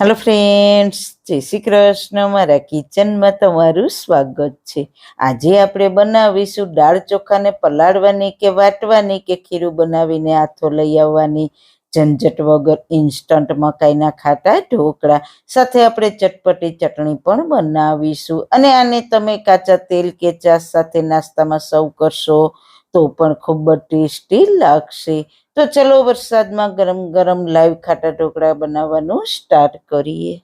Hello friends જય શ્રી કૃષ્ણ. મારા કિચનમાં તમારું સ્વાગત છે. આજે આપણે બનાવીશું દાળ ચોખાને પલાળવાની કે વાટવાની કે ખીરું બનાવીને હાથો લઈ આવવાની. ઝંઝટ વગર ઇન્સ્ટન્ટ મકાઈના ખાટા ઢોકળા. સાથે આપણે ચટપટી ચટણી પણ બનાવીશું. અને આને તમે કાચા તેલ કે ચા સાથે નાસ્તામાં સર્વ કરશો તો પણ ખૂબ જ ટેસ્ટી લાગશે. તો ચલો વરસાદમાં ગરમ ગરમ લાઈવ ખાટા ઢોકળા બનાવવાનું સ્ટાર્ટ કરીએ.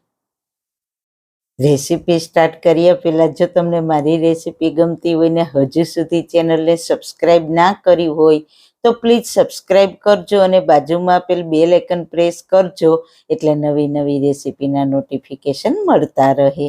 રેસીપી સ્ટાર્ટ કર્યા પહેલાં જો તમને મારી રેસીપી ગમતી હોય ને હજુ સુધી ચેનલને સબસ્ક્રાઇબ ના કરી હોય તો પ્લીઝ સબસ્ક્રાઇબ કરજો અને બાજુમાં આપેલ બેલ આઇકન પ્રેસ કરજો એટલે નવી નવી રેસીપીના નોટિફિકેશન મળતા રહે.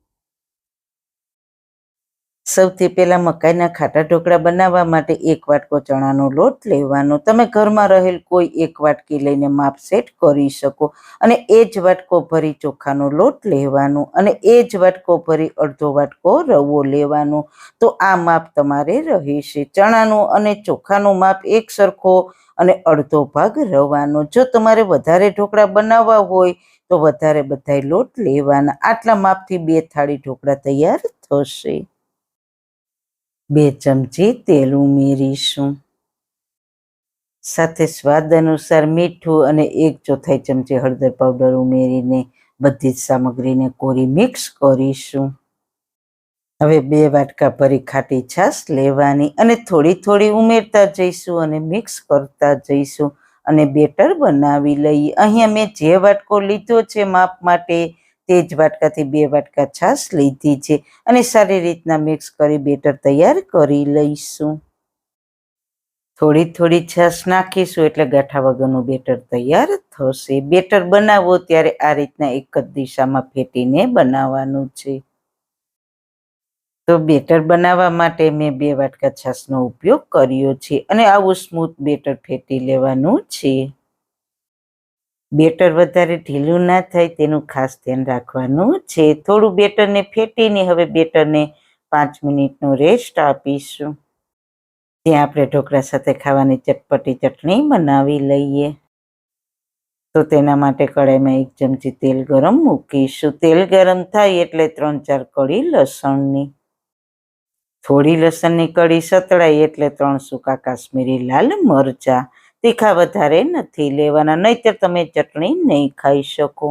સૌથી પહેલાં મકાઈના ખાટા ઢોકળા બનાવવા માટે એક વાટકો ચણાનો લોટ લેવાનો. તમે ઘરમાં રહેલ કોઈ એક વાટકી લઈને માપ સેટ કરી શકો અને એ જ વાટકો ભરી ચોખાનો લોટ લેવાનો અને એ જ વાટકો ભરી અડધો વાટકો રવો લેવાનો. તો આ માપ તમારે રહેશે. ચણાનું અને ચોખાનું માપ એક સરખો અને અડધો ભાગ રવાનો. જો તમારે વધારે ઢોકળા બનાવવા હોય તો વધારે બધાય લોટ લેવાના. આટલા માપથી બે થાળી ઢોકળા તૈયાર થશે. બે ચમચી તેલ ઉમેરીશું. સાથે સ્વાદ અનુસાર મીઠું અને એક ચોથાઈ ચમચી હળદર પાવડર ઉમેરીને બધી જ સામગ્રીને કોરી મિક્સ કરીશું. હવે બે વાટકા ભરી ખાટી છાશ લેવાની અને થોડી થોડી ઉમેરતા જઈશું અને મિક્સ કરતા જઈશું અને બેટર બનાવી લઈએ. અહીંયા મેં જે વાટકો લીધો છે માપ માટે તે જ વાટકાથી બે વાટકા છાશ લીધી છે અને સારી રીતના મિક્સ કરી બેટર તૈયાર કરી લઈશું. થોડી થોડી છાશ નાખીશું એટલે ગાંઠા વગરનું બેટર તૈયાર થશે. બેટર બનાવો ત્યારે આ રીતના એક જ દિશામાં ફેટીને બનાવવાનું છે. તો બેટર બનાવવા માટે મેં બે વાટકા છાશનો ઉપયોગ કર્યો છે અને આવું સ્મૂથ બેટર ફેટી લેવાનું છે. બેટર વધારે ઢીલું ના થાય તેનું ખાસ ધ્યાન રાખવાનું છે. થોડું બેટરને ફેટીને હવે બેટરને પાંચ મિનિટનો રેસ્ટ આપીશું. ત્યાં આપણે ઢોકળા સાથે ખાવાની ચટપટી ચટણી બનાવી લઈએ. તો તેના માટે કડાઈમાં એક ચમચી તેલ ગરમ મૂકીશું. તેલ ગરમ થાય એટલે ત્રણ ચાર કળી લસણની. થોડી લસણની કળી સતળાય એટલે ત્રણ સૂકા કાશ્મીરી લાલ મરચા. તીખા વધારે નથી લેવાના, નહીતર તમે ચટણી નહીં ખાઈ શકો.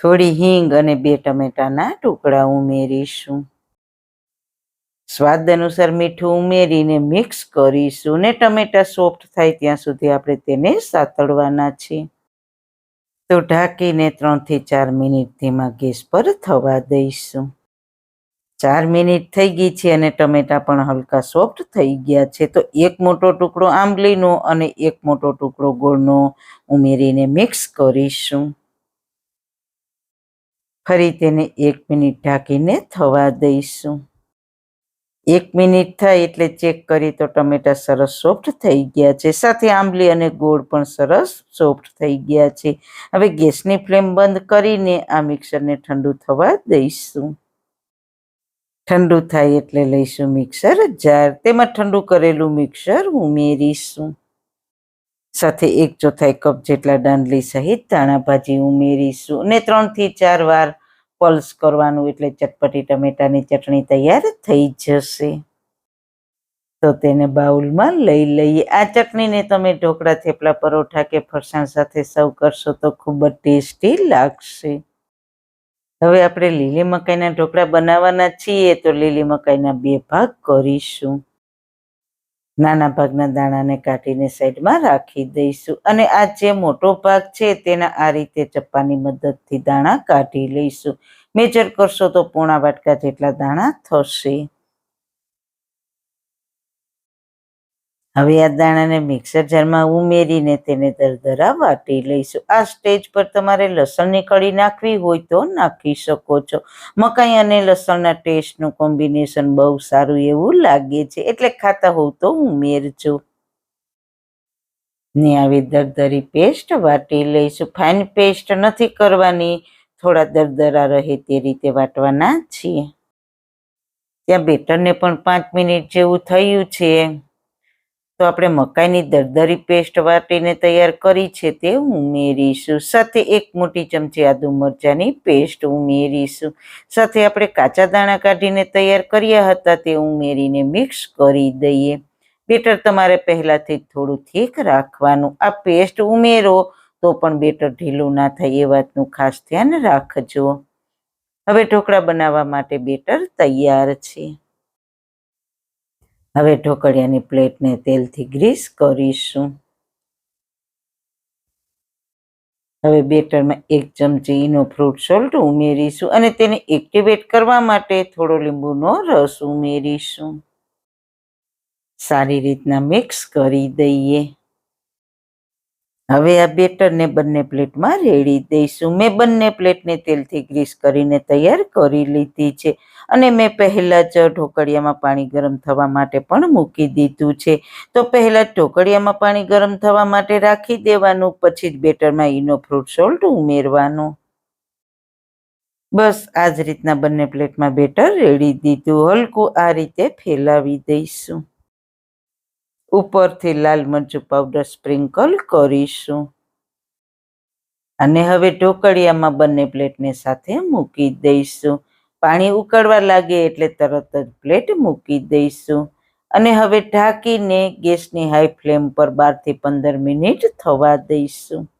થોડી હિંગ અને બે ટમેટાના ટુકડા ઉમેરીશું. સ્વાદ અનુસાર મીઠું ઉમેરીને મિક્સ કરીશું ને ટમેટા સોફ્ટ થાય ત્યાં સુધી આપણે તેને સાતળવાના છે તો ઢાંકીને ત્રણથી ચાર મિનિટ ધીમા ગેસ પર થવા દઈશું. ચાર મિનિટ થઈ ગઈ છે અને ટમેટા પણ હલકા સોફ્ટ થઈ ગયા છે. તો એક મોટો ટુકડો આંબલીનો અને એક મોટો ટુકડો ગોળનો ઉમેરીને મિક્સ કરીશું. ફરી તેને એક મિનિટ ઢાંકીને થવા દઈશું. એક મિનિટ થાય એટલે ચેક કરી તો ટમેટા સરસ સોફ્ટ થઈ ગયા છે. સાથે આંબલી અને ગોળ પણ સરસ સોફ્ટ થઈ ગયા છે. હવે ગેસની ફ્લેમ બંધ કરીને આ મિક્સરને ઠંડુ થવા દઈશું. ઠંડુ થાય એટલે લઈશું મિક્સર. જાર તેમાં ઠંડુ કરેલું મિક્સર ઉમેરીશું. સાથે એક ચોથાઈ કપ જેટલા દાંડલી સહિત ધાણા ભાજી ઉમેરીશું. અને ત્રણથી ચાર વાર પલ્સ કરવાનું એટલે ચટપટી ટમેટાની ચટણી તૈયાર થઈ જશે. તો તેને બાઉલમાં લઈ લઈએ. આ ચટણીને તમે ઢોકળા, થેપલા, પરોઠા કે ફરસાણ સાથે સર્વ કરશો તો ખૂબ જ ટેસ્ટી લાગશે. હવે આપણે લીલી મકાઈના ઢોકળા બનાવવાના છીએ તો લીલી મકાઈના બે ભાગ કરીશું. નાના ભાગના દાણાને કાઢીને સાઈડમાં રાખી દઈશું અને આ જે મોટો ભાગ છે તેના આ રીતે ચપ્પાની મદદથી દાણા કાઢી લઈશું. મેજર કરશો તો પોણા વાટકા જેટલા દાણા થશે. હવે આ દાણાને મિક્સર જારમાં ઉમેરીને તેને દરદરા વાટી લઈશું. આ સ્ટેજ પર તમારે લસણની કળી નાખવી હોય તો નાખી શકો છો. મકાઈ અને લસણના ટેસ્ટનું કોમ્બિનેશન બહુ સારું એવું લાગે છે. એટલે ખાતા હોવ તો ઉમેરજો. ને આવી દરદરી પેસ્ટ વાટી લઈશું. ફાઇન પેસ્ટ નથી કરવાની. થોડા દરદરા રહે તે રીતે વાટવાના છીએ. ત્યાં બેટરને પણ પાંચ મિનિટ જેવું થયું છે. તો આપણે મકાઈની દરદરી પેસ્ટ વાટીને તૈયાર કરી છે તે ઉમેરીશું. સાથે એક મોટી ચમચી આદુ મરચાંની પેસ્ટ ઉમેરીશું. સાથે આપણે કાચા દાણા કાઢીને તૈયાર કર્યા હતા તે ઉમેરીને મિક્સ કરી દઈએ. બેટર તમારે પહેલાંથી થોડું થીક રાખવાનું. આ પેસ્ટ ઉમેરો તો પણ બેટર ઢીલું ના થાય એ વાતનું ખાસ ધ્યાન રાખજો. હવે ઢોકળા બનાવવા માટે બેટર તૈયાર છે. હવે ઢોકળિયાની પ્લેટને તેલથી ગ્રીસ કરીશું. હવે બેટરમાં એક ચમચી ઈનો ફ્રૂટ સોલ્ટ ઉમેરીશું અને તેને એક્ટિવેટ કરવા માટે થોડો લીંબુનો રસ ઉમેરીશું. સારી રીતના મિક્સ કરી દઈએ. હવે આ બેટરને બંને પ્લેટમાં રેડી દઈશું. મેં બંને પ્લેટને તેલથી ગ્રીસ કરીને તૈયાર કરી લીધી છે અને મેં પહેલાં જ ઢોકળિયામાં પાણી ગરમ થવા માટે પણ મૂકી દીધું છે. તો પહેલાં ઢોકળિયામાં પાણી ગરમ થવા માટે રાખી દેવાનું, પછી જ બેટરમાં ઈનો ફ્રૂટ સોલ્ટ ઉમેરવાનું. બસ આ જ રીતના બંને પ્લેટમાં બેટર રેડી દીધું. હલકું આ રીતે ફેલાવી દઈશું. ઉપરથી લાલ મરચું પાવડર સ્પ્રિંકલ કરીશું. અને હવે ઢોકળિયામાં બંને પ્લેટને સાથે મૂકી દઈશું. પાણી ઉકળવા લાગે એટલે તરત જ પ્લેટ મૂકી દઈશું. અને હવે ઢાંકીને ગેસની હાઈ ફ્લેમ પર બારથી પંદર મિનિટ થવા દઈશું.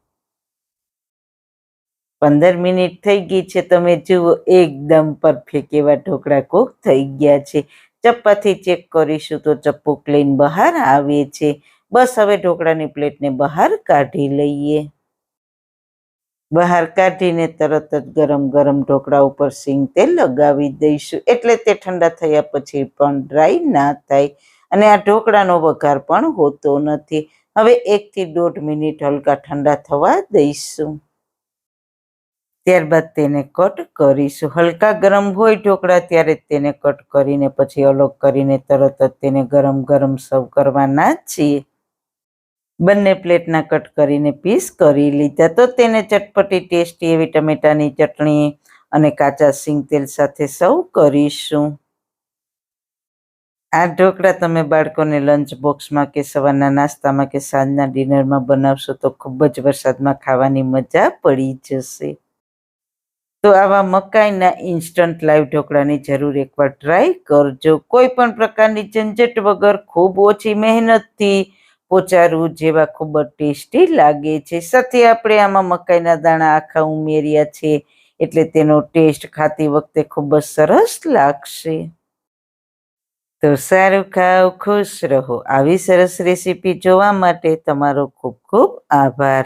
પંદર મિનિટ થઈ ગઈ છે, તમે જુઓ, એકદમ પરફેક્ટ એવા ઢોકળા કૂક થઈ ગયા છે. ચપ્પાથી ચેક કરીશું તો ચપ્પુ ક્લીન બહાર આવે છે. બસ હવે ઢોકળાની પ્લેટને બહાર કાઢી લઈએ. બહાર કાઢીને તરત જ ગરમ ગરમ ઢોકળા ઉપર સિંગ તેલ લગાવી દઈશું. એટલે તે ઠંડા થયા પછી પણ ડ્રાય ના થાય. અને આ ઢોકળાનો વઘાર પણ હોતો નથી. હવે એકથી દોઢ મિનિટ હલકા ઠંડા થવા દઈશું. ત્યારબાદ તેને કટ કરીશું. હલકા ગરમ હોય ઢોકળા ત્યારે તેને કટ કરીને પછી અલગ કરીને તરત જ તેને ગરમ ગરમ સર્વ કરવાના છીએ. બંને પ્લેટના કટ કરીને પીસ કરી લીધા તો તેને ચટપટી ટેસ્ટી એવી ટમેટાની ચટણી અને કાચા સિંગ તેલ સાથે સર્વ કરીશું. આ ઢોકળા તમે બાળકોને લંચ બોક્સમાં કે સવારના નાસ્તામાં કે સાંજના ડિનરમાં બનાવશો તો ખૂબ જ વરસાદમાં ખાવાની મજા પડી જશે. તો આવા મકાઈના ઇન્સ્ટન્ટ લાઈવ ઢોકળાની જરૂર એકવાર ટ્રાય કરજો. કોઈ પણ પ્રકારની ઝંઝટ વગર ખૂબ ઓછી મહેનતથી પોચારવું જેવા ખૂબ જ ટેસ્ટી લાગે છે. સાથે આપણે આમાં મકાઈના દાણા આખા ઉમેર્યા છે એટલે તેનો ટેસ્ટ ખાતી વખતે ખૂબ જ સરસ લાગશે. તો સારું ખાઓ, ખુશ રહો. આવી સરસ રેસીપી જોવા માટે તમારો ખૂબ ખૂબ આભાર.